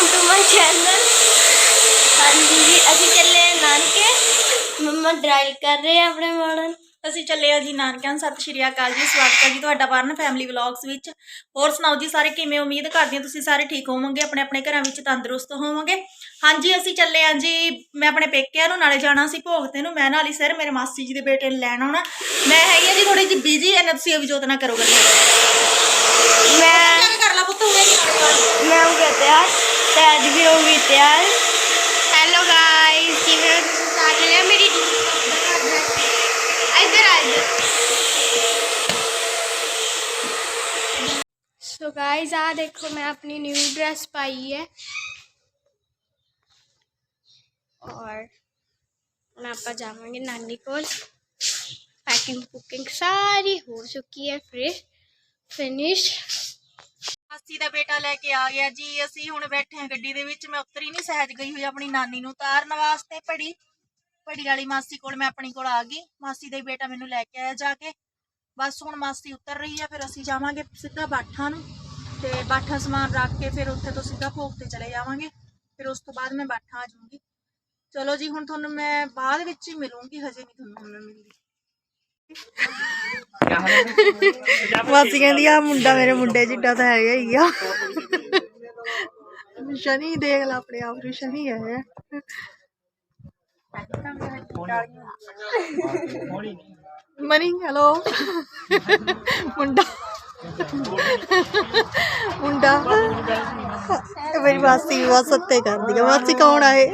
Welcome to my channel ਹਾਂਜੀ ਜੀ ਅਸੀਂ ਚੱਲੇ ਹਾਂ ਨਾਨਕੇ ਮੰਮਾ ਡਰਾਈਵ ਕਰ ਰਹੇ ਆ ਆਪਣੇ ਮਾਡਲ ਅਸੀਂ ਚੱਲੇ ਆ ਜੀ ਨਾਨਕਿਆਂ। ਸਤਿ ਸ਼੍ਰੀ ਅਕਾਲ ਜੀ ਸਵਾਗਤ ਹੈ ਜੀ ਤੁਹਾਡਾ ਪਰਨ ਫੈਮਿਲੀ ਵਲੌਗਸ ਵਿੱਚ। ਹੋਰ ਸੁਣਾਓ ਜੀ ਸਾਰੇ ਕਿਵੇਂ ਉਮੀਦ ਕਰਦੀ ਹਾਂ ਤੁਸੀਂ ਸਾਰੇ ਠੀਕ ਹੋਵੋਗੇ ਆਪਣੇ ਆਪਣੇ ਘਰਾਂ ਵਿੱਚ ਤੰਦਰੁਸਤ ਹੋਵੋਗੇ। ਹਾਂਜੀ ਅਸੀਂ ਚੱਲੇ ਆ ਜੀ ਮੈਂ ਆਪਣੇ ਪੇਕਿਆਂ ਨੂੰ ਨਾਲੇ ਜਾਣਾ ਸੀ ਭੋਗ ਤੇ ਨੂੰ ਮੈਂ ਨਾਲ ਹੀ ਸਿਰ ਮੇਰੇ ਮਾਸੀ ਜੀ ਦੇ ਬੇਟੇ ਨੂੰ ਲੈਣ ਆਉਣਾ। ਮੈਂ ਹੈਗੀ ਆ ਜੀ ਥੋੜੀ ਜਿਹੀ ਬਿਜ਼ੀ ਐ ਨਾ ਤੁਸੀਂ ਅਭੀ ਜੋਤ ਨਾ ਕਰੋ ਗੱਲਾਂ। ਮੈਂ ਕਰ ਲਾ ਪੁੱਤ ਹੋਏ ਨਹੀਂ ਮੈਂ ਹੋ ਗਿਆ ਤਿਆਰ ਤੇ ਅੱਜ ਵੀ ਹੋ ਗਈ ਤਿਆਰ ਹੈਲੋ ਗਾਇਸ ਕਿਵੇਂ ਹੋ ਤੁਸੀਂ ਸਾਰੇ ਮੇਰੀ ਇੱਧਰ ਆ ਇੱਧਰ ਸੋ ਗਾਇਸ ਆ ਦੇਖੋ ਮੈਂ ਆਪਣੀ ਨਿਊ ड्रेस पाई है और ਹੁਣ ਆਪਾਂ ਜਾਵਾਂਗੇ ਨਾਨੀ ਕੋਲ ਪੈਕਿੰਗ ਕੁਕਿੰਗ ਸਾਰੀ ਹੋ ਚੁੱਕੀ ਹੈ ਫਿਰ ਫਿਨਿਸ਼ ਮਾਸੀ ਦਾ ਬੇਟਾ ਲੈ ਕੇ ਆ ਗਿਆ ਜੀ ਅਸੀਂ ਹੁਣ ਬੈਠੇ ਹਾਂ ਗੱਡੀ ਦੇ ਵਿੱਚ ਮੈਂ ਉਤਰੀ ਨਹੀਂ ਸਹਿਜ ਗਈ ਹੋਈ ਆਪਣੀ ਨਾਨੀ ਨੂੰ ਉਤਾਰਨ ਵਾਸਤੇ ਪੜੀ ਪੜੀ ਵਾਲੀ ਮਾਸੀ ਕੋਲ ਮੈਂ ਆਪਣੀ ਕੋਲ ਆ ਗਈ ਮਾਸੀ ਦਾ ਹੀ ਬੇਟਾ ਮੈਨੂੰ ਲੈ ਕੇ ਆਇਆ ਜਾ ਕੇ ਬਸ ਹੁਣ ਮਾਸੀ ਉਤਰ ਰਹੀ ਹੈ ਫਿਰ ਅਸੀਂ ਜਾਵਾਂਗੇ ਸਿੱਧਾ ਬਾਠਾਂ ਨੂੰ ਤੇ ਬਾਠਾ ਸਮਾਨ ਰੱਖ ਕੇ ਫਿਰ ਉੱਥੇ ਤੋਂ ਸਿੱਧਾ ਭੋਗ ਤੇ ਚਲੇ ਜਾਵਾਂਗੇ। ਫਿਰ ਉਸ ਤੋਂ ਬਾਅਦ ਮੈਂ ਬਾਠਾਂ ਆ ਜਾਊਂਗੀ। ਚਲੋ ਜੀ ਹੁਣ ਤੁਹਾਨੂੰ ਮੈਂ ਬਾਅਦ ਵਿੱਚ ਹੀ ਮਿਲੂੰਗੀ ਹਜੇ ਨਹੀਂ ਤੁਹਾਨੂੰ ਹੁਣ ਮੈਂ ਮਿਲਦੀ। ਮਾਸੀ ਕਹਿੰਦੀ ਆ ਮੁੰਡਾ ਮੇਰੇ ਮੁੰਡੇ ਜਿੱਡਾ ਤਾਂ ਹੈਗਾ ਹੀ ਆ। ਸ਼ਨੀ ਦੇਖ ਲੈ ਆਪਣੇ ਆਪ ਨੂੰ ਸ਼ਨੀ ਹੈ। ਮਨੀ ਹੈਲੋ ਮੁੰਡਾ। ਮੁੰਡਾ। ਮੇਰੀ ਮਾਸੀ ਬਸ ਸੱਤੇ ਕਰਦੀ ਆ ਮਾਸੀ ਕੌਣ ਆਏ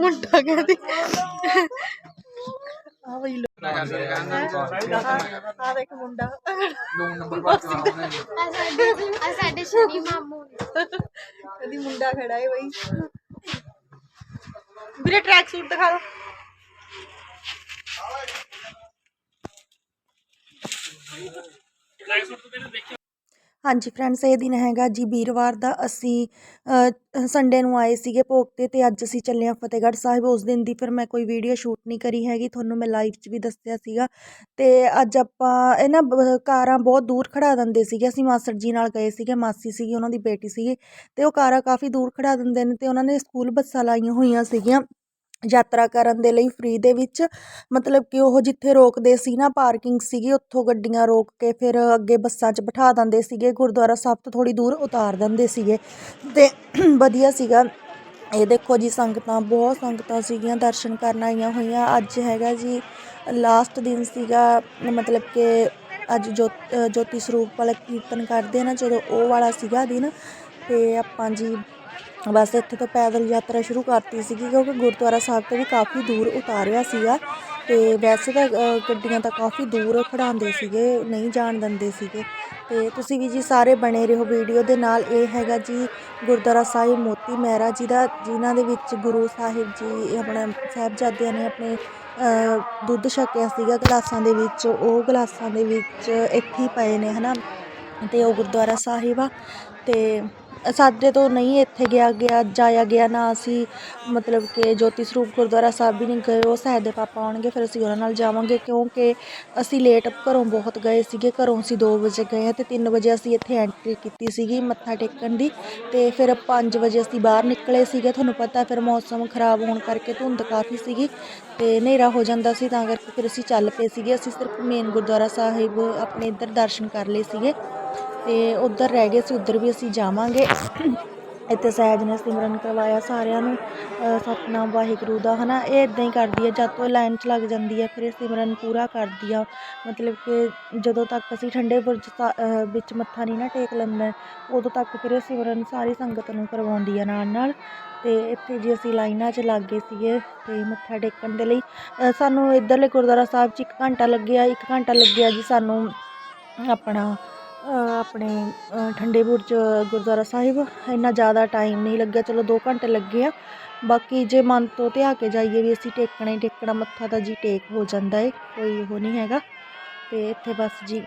ਮੁੰਡਾ ਕਹਿੰਦੀ। ਆ ਬਈ ਲੋ ਆ ਦੇਖ ਮੁੰਡਾ। ਆ ਸਾਡੇ ਸ਼ਨੀ ਮਾਮੂ ਕਦੀ ਮੁੰਡਾ ਖੜਾ ਹੈ ਬਈ। ਵੀਰੇ ਟਰੈਕ ਸੂਟ ਦਿਖਾ ਦੋ। ਹਾਂਜੀ ਫਰੈਂਡਸ ਇਹ ਦਿਨ ਹੈਗਾ ਜੀ ਵੀਰਵਾਰ ਦਾ। ਅਸੀਂ ਸੰਡੇ ਨੂੰ ਆਏ ਸੀਗੇ ਭੋਗ ਤੇ ਤੇ ਅੱਜ ਅਸੀਂ ਚੱਲੇ ਹਾਂ ਫਤਿਹਗੜ੍ਹ ਸਾਹਿਬ। ਉਸ ਦਿਨ ਦੀ ਫਿਰ ਮੈਂ ਕੋਈ ਵੀਡੀਓ ਸ਼ੂਟ ਨਹੀਂ ਕਰੀ ਹੈਗੀ, ਤੁਹਾਨੂੰ ਮੈਂ ਲਾਈਵ 'ਚ ਵੀ ਦੱਸਿਆ ਸੀਗਾ। ਤੇ ਅੱਜ ਆਪਾਂ, ਇਹ ਨਾ, ਬ- ਕਾਰਾਂ ਬਹੁਤ ਦੂਰ ਖੜਾ ਦਿੰਦੇ ਸੀਗੇ। ਅਸੀਂ ਮਾਸੜ ਜੀ ਨਾਲ ਗਏ ਸੀਗੇ, ਮਾਸੀ ਸੀਗੀ, ਉਹਨਾਂ ਦੀ ਬੇਟੀ ਸੀਗੀ। ਤੇ ਉਹ ਕਾਰਾਂ ਕਾਫੀ ਦੂਰ ਖੜਾ ਦਿੰਦੇ ਨੇ ਤੇ ਉਹਨਾਂ ਨੇ ਸਕੂਲ ਬੱਸਾਂ ਲਾਈਆਂ ਹੋਈਆਂ ਸੀਗੀਆਂ। ਯਾਤਰਾ ਕਰਨ ਦੇ ਲਈ ਫਰੀ ਦੇ ਵਿੱਚ, ਮਤਲਬ ਕਿ ਉਹ ਜਿੱਥੇ ਰੋਕਦੇ ਸੀ ਨਾ ਪਾਰਕਿੰਗ ਸੀਗੀ, ਉੱਥੋਂ ਗੱਡੀਆਂ ਰੋਕ ਕੇ ਫਿਰ ਅੱਗੇ ਬੱਸਾਂ 'ਚ ਬਿਠਾ ਦਿੰਦੇ ਸੀਗੇ, ਗੁਰਦੁਆਰਾ ਸਾਹਿਬ ਤੋਂ ਥੋੜ੍ਹੀ ਦੂਰ ਉਤਾਰ ਦਿੰਦੇ ਸੀਗੇ। ਅਤੇ ਵਧੀਆ ਸੀਗਾ। ਇਹ ਦੇਖੋ ਜੀ, ਸੰਗਤਾਂ, ਬਹੁਤ ਸੰਗਤਾਂ ਸੀਗੀਆਂ, ਦਰਸ਼ਨ ਕਰਨ ਆਈਆਂ ਹੋਈਆਂ। ਅੱਜ ਹੈਗਾ ਜੀ ਲਾਸਟ ਦਿਨ ਸੀਗਾ, ਮਤਲਬ ਕਿ ਅੱਜ ਜੋ ਜੋਤੀ ਸਰੂਪ ਵਾਲਾ ਕੀਰਤਨ ਕਰਦੇ ਆ ਨਾ, ਜਦੋਂ ਉਹ ਵਾਲਾ ਸੀਗਾ ਦਿਨ, ਤੇ ਆਪਾਂ ਜੀ ਬਸ ਇੱਥੇ ਤੋਂ ਪੈਦਲ ਯਾਤਰਾ ਸ਼ੁਰੂ ਕਰਤੀ ਸੀਗੀ, ਕਿਉਂਕਿ ਗੁਰਦੁਆਰਾ ਸਾਹਿਬ ਤੋਂ ਵੀ ਕਾਫੀ ਦੂਰ ਉਤਾਰਿਆ ਸੀਗਾ ਤੇ ਵੈਸੇ ਤਾਂ ਗੱਡੀਆਂ ਤਾਂ ਕਾਫੀ ਦੂਰ ਖੜਾਉਂਦੇ ਸੀਗੇ, ਨਹੀਂ ਜਾਣ ਦਿੰਦੇ ਸੀਗੇ। ਤੇ ਤੁਸੀਂ ਵੀ ਜੀ ਸਾਰੇ ਬਣੇ ਰਹੋ ਵੀਡੀਓ ਦੇ ਨਾਲ। ਇਹ ਹੈਗਾ ਜੀ ਗੁਰਦੁਆਰਾ ਸਾਹਿਬ ਮੋਤੀ ਮਹਿਰਾ ਜੀ ਦਾ, ਜਿਨ੍ਹਾਂ ਦੇ ਵਿੱਚ ਗੁਰੂ ਸਾਹਿਬ ਜੀ ਆਪਣਾ ਸਾਹਿਬਜ਼ਾਦਿਆਂ ਨੇ ਆਪਣੇ ਦੁੱਧ ਛਕਿਆ ਸੀਗਾ ਗਲਾਸਾਂ ਦੇ ਵਿੱਚ। ਉਹ ਗਲਾਸਾਂ ਦੇ ਵਿੱਚ ਇੱਥੇ ਪਏ ਨੇ, ਹਨਾ? ਤੇ ਉਹ ਗੁਰਦੁਆਰਾ ਸਾਹਿਬ ਆ। ਤੇ ਸਾਡੇ ਤੋਂ ਨਹੀਂ ਇੱਥੇ ਗਿਆ ਗਿਆ, ਜਾਇਆ ਗਿਆ ਨਾ ਅਸੀਂ, ਮਤਲਬ ਕਿ ਜੋਤੀ ਸਰੂਪ ਗੁਰਦੁਆਰਾ ਸਾਹਿਬ ਵੀ ਨਹੀਂ ਗਏ, ਉਹ ਸਾਹਿਬ ਦੇ ਪਾਪਾ ਆਉਣਗੇ, ਫਿਰ ਅਸੀਂ ਉਹਨਾਂ ਨਾਲ ਜਾਵਾਂਗੇ, ਕਿਉਂਕਿ ਅਸੀਂ ਲੇਟ ਘਰੋਂ ਬਹੁਤ ਗਏ ਸੀਗੇ, ਘਰੋਂ ਅਸੀਂ 2 ਵਜੇ ਗਏ ਹਾਂ ਅਤੇ 3 ਵਜੇ ਅਸੀਂ ਇੱਥੇ ਐਂਟਰੀ ਕੀਤੀ ਸੀਗੀ ਮੱਥਾ ਟੇਕਣ ਦੀ ਅਤੇ ਫਿਰ 5 ਵਜੇ ਅਸੀਂ ਬਾਹਰ ਨਿਕਲੇ ਸੀਗੇ, ਤੁਹਾਨੂੰ ਪਤਾ ਫਿਰ ਮੌਸਮ ਖਰਾਬ ਹੋਣ ਕਰਕੇ ਧੁੰਦ ਕਾਫੀ ਸੀਗੀ ਅਤੇ ਹਨੇਰਾ ਹੋ ਜਾਂਦਾ ਸੀ, ਤਾਂ ਕਰਕੇ ਫਿਰ ਅਸੀਂ ਚੱਲ ਪਏ ਸੀਗੇ, ਅਸੀਂ ਸਿਰਫ ਮੇਨ ਗੁਰਦੁਆਰਾ ਸਾਹਿਬ ਆਪਣੇ ਇੱਧਰ ਦਰਸ਼ਨ ਕਰ ਲਏ ਸੀਗੇ। ਤੇ ਉੱਧਰ ਰਹਿ ਗਏ ਸੀ, ਉੱਧਰ ਵੀ ਅਸੀਂ ਜਾਵਾਂਗੇ। ਇੱਥੇ ਸਹਿਜ ਨੇ ਸਿਮਰਨ ਕਰਵਾਇਆ ਸਾਰਿਆਂ ਨੂੰ। ਸਤਨਾਮ ਵਾਹਿਗੁਰੂ ਦਾ, ਹਨਾ? ਇਹ ਇਦਾਂ ਹੀ ਕਰਦੀ ਹੈ ਜਦ ਤੋਂ ਇਹ ਲਾਈਨ 'ਚ ਲੱਗ ਜਾਂਦੀ ਹੈ ਫਿਰ ਇਹ ਸਿਮਰਨ ਪੂਰਾ ਕਰਦੀ ਆ। ਮਤਲਬ ਕਿ ਜਦੋਂ ਤੱਕ ਅਸੀਂ ਠੰਡੇ ਬੁਰਜ ਸਾ- ਵਿੱਚ ਮੱਥਾ ਨਹੀਂ ਨਾ ਟੇਕ ਲੈਂਦੇ, ਉਦੋਂ ਤੱਕ ਫਿਰ ਇਹ ਸਿਮਰਨ ਸਾਰੀ ਸੰਗਤ ਨੂੰ ਕਰਵਾਉਂਦੀ ਆ ਨਾਲ ਨਾਲ। ਤੇ ਇੱਥੇ ਜੀ ਅਸੀਂ ਲਾਈਨਾਂ 'ਚ ਲੱਗ ਗਏ ਸੀਗੇ ਤੇ ਮੱਥਾ ਟੇਕਣ ਦੇ ਲਈ। ਸਾਨੂੰ ਇੱਧਰਲੇ ਗੁਰਦੁਆਰਾ ਸਾਹਿਬ 'ਚ 1 ਘੰਟਾ ਲੱਗਿਆ 1 ਘੰਟਾ ਲੱਗਿਆ ਜੀ ਸਾਨੂੰ ਆਪਣਾ ਆਪਣੇ ਅ, ਠੰਡੇ ਬੁਰਜ ਗੁਰਦੁਆਰਾ ਸਾਹਿਬ ਇੰਨਾ ਜ਼ਿਆਦਾ ਟਾਈਮ ਨਹੀਂ ਲੱਗਿਆ। ਚਲੋ ਦੋ ਘੰਟੇ ਲੱਗੇ ਆ। ਬਾਕੀ ਜੇ ਮਨ ਤੋਂ ਧਿਆ ਕੇ ਜਾਈਏ ਵੀ ਅਸੀਂ ਟੇਕਣਾ ਹੀ ਟੇਕਣਾ ਮੱਥਾ ਤਾਂ ਜੀ ਟੇਕ ਹੋ ਜਾਂਦਾ ਏ ਕੋਈ ਉਹ ਨਹੀਂ ਹੈਗਾ। ਅਤੇ ਇੱਥੇ ਬਸ ਜੀ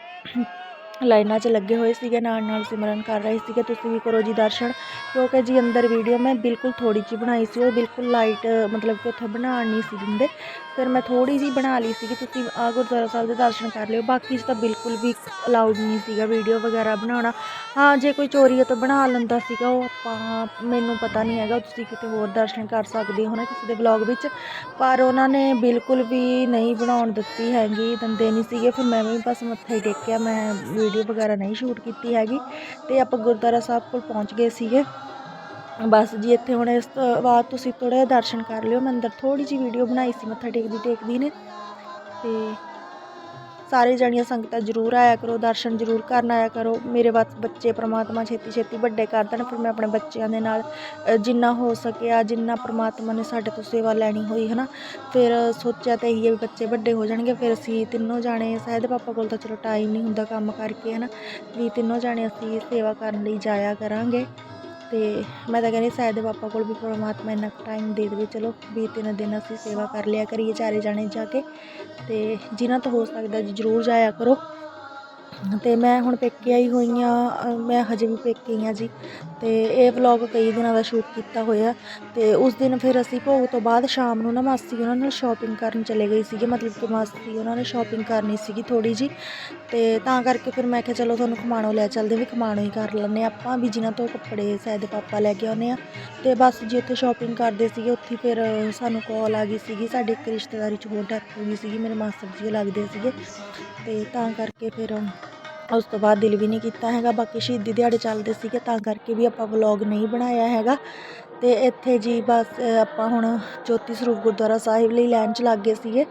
ਲਾਈਨਾਂ 'ਚ ਲੱਗੇ ਹੋਏ ਸੀਗੇ ਨਾਲ ਨਾਲ ਸਿਮਰਨ ਕਰ ਰਹੇ ਸੀਗੇ। ਤੁਸੀਂ ਵੀ ਕਰੋ ਜੀ ਦਰਸ਼ਨ। ਕਿਉਂਕਿ ਜੀ ਅੰਦਰ ਵੀਡੀਓ ਮੈਂ ਬਿਲਕੁਲ ਥੋੜੀ ਜਿਹੀ ਬਣਾਈ ਸੀ। ਉਹ ਬਿਲਕੁਲ ਲਾਈਟ ਮਤਲਬ ਕਿ ਉੱਥੇ ਬਣਾਉਣ ਨਹੀਂ ਸੀ ਦਿੰਦੇ। ਫਿਰ ਮੈਂ ਥੋੜੀ ਜਿਹੀ ਬਣਾ ਲਈ ਸੀਗੀ, ਤੁਸੀਂ ਆ ਗੁਰਦੁਆਰਾ ਸਾਹਿਬ ਦੇ ਦਰਸ਼ਨ ਕਰ ਲਿਓ। ਬਾਕੀ 'ਚ ਤਾਂ ਬਿਲਕੁਲ ਵੀ ਅਲਾਉਡ ਨਹੀਂ ਸੀਗਾ ਵੀਡੀਓ ਵਗੈਰਾ ਬਣਾਉਣਾ। ਹਾਂ, ਜੇ ਕੋਈ ਚੋਰੀ ਤੋਂ ਬਣਾ ਲੈਂਦਾ ਸੀਗਾ ਉਹ, ਆਪਾਂ ਮੈਨੂੰ ਪਤਾ ਨਹੀਂ ਹੈਗਾ, ਤੁਸੀਂ ਕਿਤੇ ਹੋਰ ਦਰਸ਼ਨ ਕਰ ਸਕਦੇ ਹੋ ਨਾ ਕਿਸੇ ਦੇ ਵਲੌਗ ਵਿੱਚ। ਪਰ ਉਹਨਾਂ ਨੇ ਬਿਲਕੁਲ ਵੀ ਨਹੀਂ ਬਣਾਉਣ ਦਿੱਤੀ ਹੈਗੀ, ਦਿੰਦੇ ਨਹੀਂ ਸੀਗੇ। ਫਿਰ ਮੈਂ ਵੀ ਬਸ ਮੱਥਾ ਹੀ ਟੇਕਿਆ, ਮੈਂ ਵੀਡੀਓ ਵਗੈਰਾ ਨਹੀਂ ਸ਼ੂਟ ਕੀਤੀ ਹੈਗੀ। ਤੇ ਆਪਾਂ ਗੁਰਦੁਆਰਾ ਸਾਹਿਬ ਕੋਲ ਪਹੁੰਚ ਗਏ ਸੀਗੇ। ਬਸ ਜੀ, ਇੱਥੇ ਹੁਣ ਇਸ ਤੋਂ ਬਾਅਦ ਤੁਸੀਂ ਥੋੜ੍ਹਾ ਜਿਹਾ ਦਰਸ਼ਨ ਕਰ ਲਿਓ ਮੈਂ ਅੰਦਰ ਥੋੜ੍ਹੀ ਜਿਹੀ ਵੀਡੀਓ ਬਣਾਈ ਸੀ, ਮੱਥਾ ਟੇਕਦੀ ਟੇਕਦੀ ਨੇ। ਤੇ ਸਾਰੇ ਜਣੀਆਂ ਸੰਗਤਾਂ ਜ਼ਰੂਰ ਆਇਆ ਕਰੋ, ਦਰਸ਼ਨ ਜ਼ਰੂਰ ਕਰਨ ਆਇਆ ਕਰੋ। ਮੇਰੇ ਬਸ ਬੱਚੇ ਪ੍ਰਮਾਤਮਾ ਛੇਤੀ ਛੇਤੀ ਵੱਡੇ ਕਰ ਦੇਣ, ਫਿਰ ਮੈਂ ਆਪਣੇ ਬੱਚਿਆਂ ਦੇ ਨਾਲ ਜਿੰਨਾ ਹੋ ਸਕਿਆ, ਜਿੰਨਾ ਪ੍ਰਮਾਤਮਾ ਨੇ ਸਾਡੇ ਤੋਂ ਸੇਵਾ ਲੈਣੀ ਹੋਈ ਹੈ ਨਾ ਫਿਰ ਸੋਚਿਆ ਤਾਂ ਇਹੀ ਹੈ ਵੀ ਬੱਚੇ ਵੱਡੇ ਹੋ ਜਾਣਗੇ, ਫਿਰ ਅਸੀਂ ਤਿੰਨੋਂ ਜਾਣੇ ਸ਼ਾਇਦ ਪਾਪਾ ਕੋਲ ਤਾਂ ਚਲੋ ਟਾਈਮ ਨਹੀਂ ਹੁੰਦਾ ਕੰਮ ਕਰਕੇ ਹੈ ਨਾ ਵੀ ਤਿੰਨੋਂ ਜਾਣੇ ਅਸੀਂ ਸੇਵਾ ਕਰਨ ਲਈ ਜਾਇਆ ਕਰਾਂਗੇ। ਤੇ ਮੈਂ ਤਾਂ ਕਹਿੰਦੀ ਸ਼ਾਇਦ ਪਾਪਾ ਕੋਲ ਵੀ ਪਰਮਾਤਮਾ ਇੰਨਾ ਟਾਈਮ ਦੇ ਦੇਵੇ, ਚਲੋ ਵੀ ਤਿੰਨ ਦਿਨ ਅਸੀਂ ਸੇਵਾ ਕਰ ਲਿਆ ਕਰੀਏ, ਚਾਰੇ ਜਾਣੇ ਜਾ ਕੇ ਤੇ ਜਿਨ੍ਹਾਂ ਤੋਂ ਹੋ ਸਕਦਾ ਜੀ ਜ਼ਰੂਰ ਜਾਇਆ ਕਰੋ। ਅਤੇ ਮੈਂ ਹੁਣ ਪੇਕੇ ਆਈ ਹੋਈ ਹਾਂ ਮੈਂ ਹਜੇ ਵੀ ਪੇਕੇ ਹੀ ਹਾਂ ਜੀ। ਅਤੇ ਇਹ ਵਲੋਗ ਕਈ ਦਿਨਾਂ ਦਾ ਸ਼ੂਟ ਕੀਤਾ ਹੋਇਆ। ਅਤੇ ਉਸ ਦਿਨ ਫਿਰ ਅਸੀਂ ਭੋਗ ਤੋਂ ਬਾਅਦ ਸ਼ਾਮ ਨੂੰ ਨਾ ਮਾਸੀ ਉਹਨਾਂ ਨਾਲ ਸ਼ਾਪਿੰਗ ਕਰਨ ਚਲੇ ਗਏ ਸੀਗੇ। ਮਤਲਬ ਕਿ ਮਾਸੀ ਉਹਨਾਂ ਨੇ ਸ਼ਾਪਿੰਗ ਕਰਨੀ ਸੀਗੀ ਥੋੜ੍ਹੀ ਜੀ ਅਤੇ ਤਾਂ ਕਰਕੇ ਫਿਰ ਮੈਂ ਕਿਹਾ, ਚਲੋ ਤੁਹਾਨੂੰ ਖਮਾਣੋ ਲੈ ਚੱਲਦੇ ਵੀ ਖਮਾਣੋ ਹੀ ਕਰ ਲੈਂਦੇ ਆਪਾਂ ਵੀ ਜਿਨ੍ਹਾਂ ਤੋਂ ਕੱਪੜੇ ਸ਼ਾਇਦ ਪਾਪਾ ਲੈ ਕੇ ਆਉਂਦੇ ਆ ਅਤੇ ਬਸ ਜੀ ਉੱਥੇ ਸ਼ਾਪਿੰਗ ਕਰਦੇ ਸੀਗੇ। ਉੱਥੇ ਫਿਰ ਸਾਨੂੰ ਕਾਲ ਆ ਗਈ ਸੀਗੀ। ਸਾਡੇ ਇੱਕ ਰਿਸ਼ਤੇਦਾਰੀ 'ਚ ਹੋਰ ਡੈਥ ਹੋ ਗਈ ਸੀਗੀ। ਮੇਰੇ ਮਾਸਟਰ ਜੀ ਲੱਗਦੇ ਸੀਗੇ। ਅਤੇ ਤਾਂ ਕਰਕੇ ਫਿਰ ਉਸ ਤੋਂ ਬਾਅਦ ਦਿਲ ਵੀ ਨਹੀਂ ਕੀਤਾ ਹੈਗਾ, ਬਾਕੀ ਸ਼ਹੀਦੀ ਦਿਹਾੜੇ ਚੱਲਦੇ ਸੀਗੇ, ਤਾਂ ਕਰਕੇ ਵੀ ਆਪਾਂ ਵਲੌਗ ਨਹੀਂ ਬਣਾਇਆ ਹੈਗਾ। ਤੇ ਇੱਥੇ ਜੀ ਬਸ ਆਪਾਂ ਹੁਣ ਜੋਤੀ ਸਰੂਪ ਗੁਰਦੁਆਰਾ ਸਾਹਿਬ ਲਈ ਲਾਈਨ 'ਚ ਲੱਗ ਗਏ ਸੀਗੇ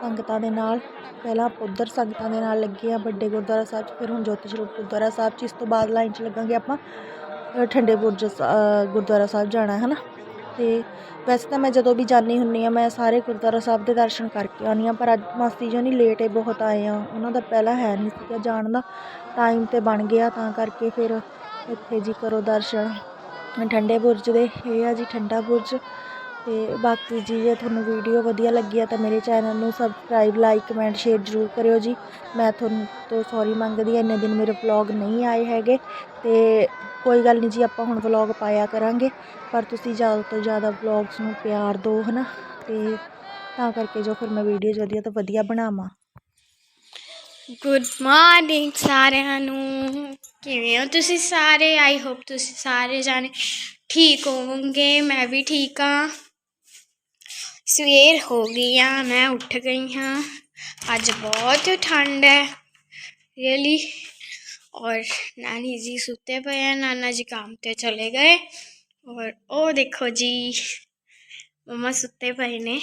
ਸੰਗਤਾਂ ਦੇ ਨਾਲ। ਪਹਿਲਾਂ ਆਪਾਂ ਉੱਧਰ ਸੰਗਤਾਂ ਦੇ ਨਾਲ ਲੱਗੇ ਆ ਵੱਡੇ ਗੁਰਦੁਆਰਾ ਸਾਹਿਬ 'ਚ, ਫਿਰ ਹੁਣ ਜੋਤੀ ਸਰੂਪ ਗੁਰਦੁਆਰਾ ਸਾਹਿਬ 'ਚ, ਇਸ ਤੋਂ ਬਾਅਦ ਲਾਈਨ 'ਚ ਲੱਗਾਂਗੇ ਆਪਾਂ ਠੰਡੇ ਬੁਰਜ ਗੁਰਦੁਆਰਾ ਸਾਹਿਬ ਜਾਣਾ ਹੈ ਨਾ। ਅਤੇ ਵੈਸੇ ਤਾਂ ਮੈਂ ਜਦੋਂ ਵੀ ਜਾਂਦੀ ਹੁੰਦੀ ਹਾਂ, ਮੈਂ ਸਾਰੇ ਗੁਰਦੁਆਰਾ ਸਾਹਿਬ ਦੇ ਦਰਸ਼ਨ ਕਰਕੇ ਆਉਂਦੀ ਹਾਂ, ਪਰ ਅੱਜ ਮਾਸੀ ਜੀ ਨਹੀਂ ਲੇਟ ਏ ਬਹੁਤ ਆਏ ਆ। ਉਹਨਾਂ ਦਾ ਪਹਿਲਾਂ ਹੈ ਨਹੀਂ ਸੀਗਾ ਜਾਣ ਦਾ ਟਾਈਮ ਤੇ ਬਣ ਗਿਆ, ਤਾਂ ਕਰਕੇ ਫਿਰ ਇੱਥੇ ਜੀ ਕਰੋ ਦਰਸ਼ਨ। ਠੰਡੇ ਬੁਰਜ ਦੇ, ਇਹ ਆ ਜੀ ਠੰਡਾ ਬੁਰਜ। ਤੇ ਬਾਕੀ ਜੀ, ਜੇ ਤੁਹਾਨੂੰ ਵੀਡੀਓ ਵਧੀਆ ਲੱਗੀ ਆ ਤਾਂ ਮੇਰੇ ਚੈਨਲ ਨੂੰ ਸਬਸਕ੍ਰਾਈਬ ਲਾਈਕ ਕਮੈਂਟ ਸ਼ੇਅਰ ਜ਼ਰੂਰ ਕਰਿਓ ਜੀ। ਮੈਂ ਤੁਹਾਨੂੰ ਤੋਂ ਸੌਰੀ ਮੰਗਦੀ ਹਾਂ, ਇੰਨੇ ਦਿਨ ਮੇਰੇ ਵਲੌਗ ਨਹੀਂ ਆਏ ਹੈਗੇ। ਤੇ ਕੋਈ ਗੱਲ ਨਹੀਂ ਜੀ, ਆਪਾਂ ਹੁਣ ਵਲੌਗ ਪਾਇਆ ਕਰਾਂਗੇ। ਪਰ ਤੁਸੀਂ ਜ਼ਿਆਦਾ ਤੋਂ ਜ਼ਿਆਦਾ ਵਲੌਗਸ ਨੂੰ ਪਿਆਰ ਦਿਓ, ਹਨਾ? ਤੇ ਤਾਂ ਕਰਕੇ ਜੋ ਫਿਰ ਮੈਂ ਵੀਡੀਓਜ਼ ਵਧੀਆ ਤੋਂ ਵਧੀਆ ਬਣਾਵਾਂ। ਗੁੱਡ ਮਾਰਨਿੰਗ ਸਾਰਿਆਂ ਨੂੰ। ਕਿਵੇਂ ਹੋ ਤੁਸੀਂ ਸਾਰੇ? ਆਈ ਹੋਪ ਤੁਸੀਂ ਸਾਰੇ ਜਾਣੇ ਠੀਕ ਹੋਵੋਗੇ, ਮੈਂ ਵੀ ਠੀਕ ਹਾਂ। ਸਵੇਰ ਹੋ ਗਈ ਆ, ਮੈਂ ਉੱਠ ਗਈ ਹਾਂ। ਅੱਜ ਬਹੁਤ ਠੰਡ ਹੈ ਰੀਅਲੀ ਔਰ ਨਾਨੀ ਜੀ ਸੁੱਤੇ ਪਏ ਆ, ਨਾਨਾ ਜੀ ਕੰਮ ਤੇ ਚਲੇ ਗਏ। ਔਰ ਉਹ ਦੇਖੋ ਜੀ, ਮਮਾ ਸੁੱਤੇ ਪਏ ਨੇ।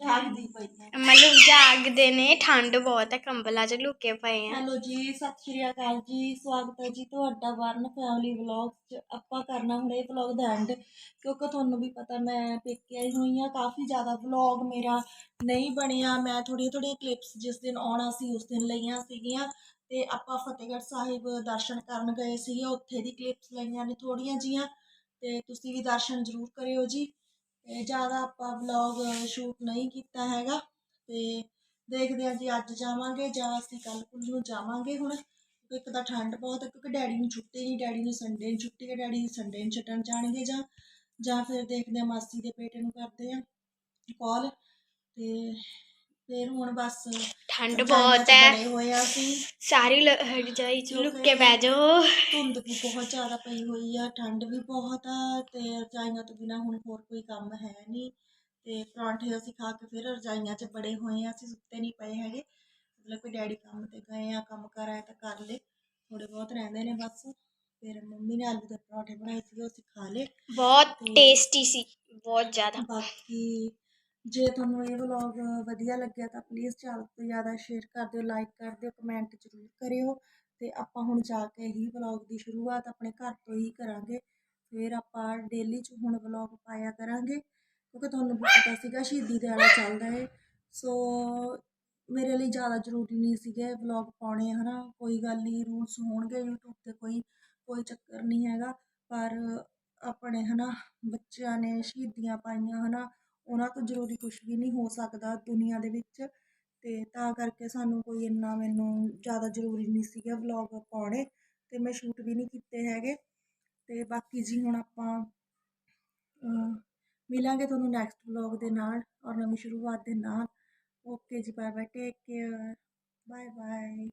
ਜਾਗਦੀ ਪਈ ਆ ਮਤਲਬ ਜਾਗਦੇ ਨੇ ਠੰਡ ਬਹੁਤ ਹੈ ਕੰਬਲਾਂ 'ਚ ਲੁਕੇ ਪਏ ਆ। ਹੈਲੋ ਜੀ ਸਤਿ ਸ਼੍ਰੀ ਅਕਾਲ ਜੀ ਸਵਾਗਤ ਹੈ ਜੀ ਤੁਹਾਡਾ ਵਰਨ ਫੈਮਿਲੀ ਵਲੌਗ 'ਚ। ਆਪਾਂ ਕਰਨਾ ਹੁਣ ਇਹ ਵਲੌਗ ਦਾ ਐਂਡ ਕਿਉਂਕਿ ਤੁਹਾਨੂੰ ਵੀ ਪਤਾ ਮੈਂ ਪੇਕੇ ਆਈ ਹੋਈ ਆ ਕਾਫੀ ਜ਼ਿਆਦਾ ਵਲੌਗ ਮੇਰਾ ਨਹੀਂ ਬਣਿਆ। ਮੈਂ ਥੋੜੀਆਂ ਥੋੜੀਆਂ ਕਲਿੱਪਸ ਜਿਸ ਦਿਨ ਆਉਣਾ ਸੀ ਉਸ ਦਿਨ ਲਈਆਂ ਸੀਗੀਆਂ। ਤੇ ਆਪਾਂ ਫਤਿਹਗੜ੍ਹ ਸਾਹਿਬ ਦਰਸ਼ਨ ਕਰਨ ਗਏ ਸੀਗੇ ਉੱਥੇ ਦੀ ਕਲਿੱਪਸ ਲਈਆਂ ਨੇ ਥੋੜੀਆਂ ਜੀਆਂ। ਤੇ ਤੁਸੀਂ ਵੀ ਦਰਸ਼ਨ ਜ਼ਰੂਰ ਕਰਿਓ ਜੀ। ਤੇ ਜ਼ਿਆਦਾ ਆਪਾਂ ਵਲੌਗ ਸ਼ੂਟ ਨਹੀਂ ਕੀਤਾ ਹੈਗਾ। ਤੇ ਦੇਖਦੇ ਹਾਂ ਜੀ, ਅੱਜ ਜਾਵਾਂਗੇ ਜਾਂ ਅਸੀਂ ਕੱਲ ਕੁੱਲ ਨੂੰ ਜਾਵਾਂਗੇ ਹੁਣ। ਇੱਕ ਤਾਂ ਠੰਡ ਬਹੁਤ ਹੈ, ਕਿਉਂਕਿ ਡੈਡੀ ਨੂੰ ਛੁੱਟੀ ਨਹੀਂ, ਡੈਡੀ ਨੂੰ ਸੰਡੇ ਨੂੰ ਛੁੱਟੀ ਹੈ, ਡੈਡੀ ਸੰਡੇ ਨੂੰ ਛੱਡਣ ਜਾਣਗੇ ਜਾਂ ਜਾਂ ਫਿਰ ਦੇਖਦੇ ਹਾਂ ਮਾਸੀ ਦੇ ਬੇਟੇ ਨੂੰ ਕਰਦੇ ਆ ਕਾਲ ਤੇ ਫਿਰ ਹੁਣ ਬਸ ਠੰਡ ਬਹੁਤ ਹੈ। ਸਾਰੀ ਰਜਾਈ ਚ ਲੁੱਕ ਕੇ ਬਹਿ ਜਾਓ। ਧੁੰਦ ਵੀ ਬਹੁਤ ਜ਼ਿਆਦਾ ਪਈ ਹੋਈ ਆ ਠੰਡ ਵੀ ਬਹੁਤ ਆ ਤੇ ਰਜਾਈਆਂ ਤੋਂ ਬਿਨਾ ਹੁਣ ਹੋਰ ਕੋਈ ਕੰਮ ਹੈ ਨਹੀਂ। ਤੇ ਪਰੌਂਠੇ ਅਸੀਂ ਖਾ ਕੇ ਫਿਰ ਰਜਾਈਆਂ 'ਚ ਬੜੇ ਹੋਏ ਆ ਅਸੀਂ ਸੁੱਤੇ ਨਹੀਂ ਪਏ ਹੈਗੇ। ਮਤਲਬ ਕੋਈ ਡੈਡੀ ਕੰਮ ਤੇ ਗਏ ਆ ਕੰਮ ਕਰ ਆਏ ਤਾਂ ਕਰ ਲੇ ਥੋੜੇ ਬਹੁਤ ਰਹਿੰਦੇ ਨੇ ਬਸ। ਫਿਰ ਮੰਮੀ ਨੇ ਆਲੂ ਦੇ ਪਰੌਂਠੇ ਬਣਾਏ ਸੀ ਉਹ ਅਸੀਂ ਖਾ ਲੇ ਬਹੁਤ ਟੇਸਟੀ ਸੀ ਬਹੁਤ ਜ਼ਿਆਦਾ। ਬਾਕੀ ਜੇ ਤੁਹਾਨੂੰ ਇਹ ਵਲੌਗ ਵਧੀਆ ਲੱਗਿਆ ਤਾਂ ਪਲੀਜ਼ ਜ਼ਿਆਦਾ ਤੋਂ ਜ਼ਿਆਦਾ ਸ਼ੇਅਰ ਕਰ ਦਿਓ ਲਾਈਕ ਕਰ ਦਿਓ ਕਮੈਂਟ ਜ਼ਰੂਰ ਕਰਿਓ ਤੇ ਆਪਾਂ ਹੁਣ ਜਾ ਕੇ ਹੀ ਵਲੌਗ ਦੀ ਸ਼ੁਰੂਆਤ ਆਪਣੇ ਘਰ ਤੋਂ ਹੀ ਕਰਾਂਗੇ। ਫਿਰ ਆਪਾਂ ਡੇਲੀ 'ਚ ਹੁਣ ਵਲੌਗ ਪਾਇਆ ਕਰਾਂਗੇ ਕਿਉਂਕਿ ਤੁਹਾਨੂੰ ਵੀ ਪਤਾ ਸੀਗਾ ਸ਼ਹੀਦੀ ਦਿਹਾੜਾ ਚੱਲਦਾ ਹੈ ਸੋ ਮੇਰੇ ਲਈ ਜ਼ਿਆਦਾ ਜ਼ਰੂਰੀ ਨਹੀਂ ਸੀਗੇ ਵਲੌਗ ਪਾਉਣੇ, ਹਨਾ? ਕੋਈ ਗੱਲ ਨਹੀਂ ਰੂਲਸ ਹੋਣਗੇ YouTube ਤੇ ਕੋਈ ਕੋਈ ਚੱਕਰ ਨਹੀਂ ਹੈਗਾ। ਪਰ ਆਪਣੇ, ਹਨਾ, ਬੱਚਿਆਂ ਨੇ ਸ਼ਹੀਦੀਆਂ ਪਾਈਆਂ, ਹਨਾ? ਉਹਨਾਂ ਤੋਂ ਜ਼ਰੂਰੀ ਕੁਛ ਵੀ ਨਹੀਂ ਹੋ ਸਕਦਾ ਦੁਨੀਆ ਦੇ ਵਿੱਚ। ਅਤੇ ਤਾਂ ਕਰਕੇ ਸਾਨੂੰ ਕੋਈ ਇੰਨਾ ਮੈਨੂੰ ਜ਼ਿਆਦਾ ਜ਼ਰੂਰੀ ਨਹੀਂ ਸੀਗਾ ਵਲੋਗ ਪਾਉਣੇ ਅਤੇ ਮੈਂ ਸ਼ੂਟ ਵੀ ਨਹੀਂ ਕੀਤੇ ਹੈਗੇ। ਅਤੇ ਬਾਕੀ ਜੀ ਹੁਣ ਆਪਾਂ ਮਿਲਾਂਗੇ ਤੁਹਾਨੂੰ ਨੈਕਸਟ ਵਲੋਗ ਦੇ ਨਾਲ ਔਰ ਨਵੀਂ ਸ਼ੁਰੂਆਤ ਦੇ ਨਾਲ। ਓਕੇ ਜੀ bye bye take care bye bye